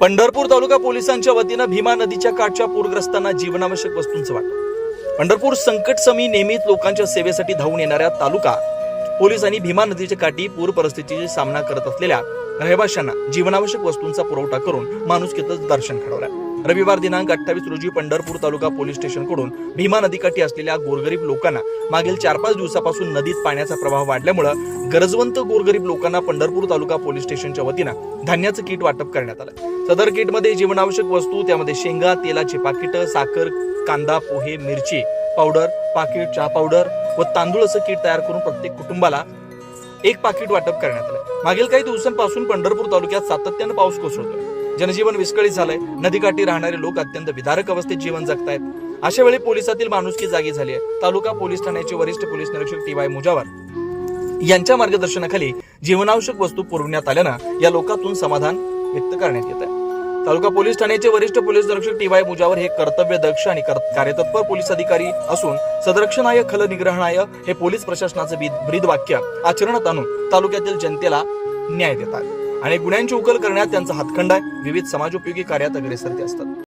पंढरपूर तालुका पोलिसांच्या वतीनं भीमा नदीच्या काठच्या पूरग्रस्तांना जीवनावश्यक वस्तूंचं वाटप. पंढरपूर संकट समी नेहमीच लोकांच्या सेवेसाठी धावून येणाऱ्या तालुका पोलिसांनी भीमा नदीच्या काठी पूर परिस्थितीचा सामना करत असलेल्या रहिवाशांना जीवनावश्यक वस्तूंचा पुरवठा करून माणुसकीचं दर्शन घडवलं. रविवार दिनांक अठ्ठावीस रोजी पंढरपूर तालुका पोलीस स्टेशनकडून भीमा नदीकाठी असलेल्या गोरगरीब लोकांना मागील चार पाच दिवसापासून नदीत पाण्याचा प्रवाह वाढल्यामुळं गरजवंत गोरगरीब लोकांना पंढरपूर तालुका पोलीस स्टेशनच्या वतीनं धान्याचं किट वाटप करण्यात आलं. सदर किटमध्ये जीवनावश्यक वस्तू त्यामध्ये शेंगा तेलाची पाकिटं साखर कांदा पोहे मिरची पावडर पाकिट चहा पावडर व तांदूळ असं किट तयार करून प्रत्येक कुटुंबाला एक पाकिट वाटप करण्यात आलं. मागील काही दिवसांपासून पंढरपूर तालुक्यात सातत्यानं पाऊस कोसळतोय. जनजीवन विस्कळीत झालंय. नदीकाठी राहणारे लोक अत्यंत विदारक अवस्थेत जीवन जगतायत. अशा वेळी पोलिसातील माणुसकी जागी झाली आहे. तालुका पोलीस ठाण्याचे वरिष्ठ पोलीस निरीक्षक टी वाय मुजावर. यांच्या मार्गदर्शनाखाली जीवनावश्यक वस्तू पुरवण्यात आल्यानं या लोकातून समाधान व्यक्त करण्यात येत आहे तालुका पोलीस ठाण्याचे वरिष्ठ पोलीस निरीक्षक टी वाय मुजावर हे कर्तव्य दक्ष आणि कार्यतत्पर पोलीस अधिकारी असून सदरक्षणाय खल निग्रहणाय हे पोलीस प्रशासनाचं ब्रीद वाक्य आचरणात आणून तालुक्यातील जनतेला न्याय देतात आणि गुन्ह्यांची उकल करण्यात त्यांचा हातखंड आहे. विविध समाजोपयोगी कार्यात अग्रेसर ते असतात.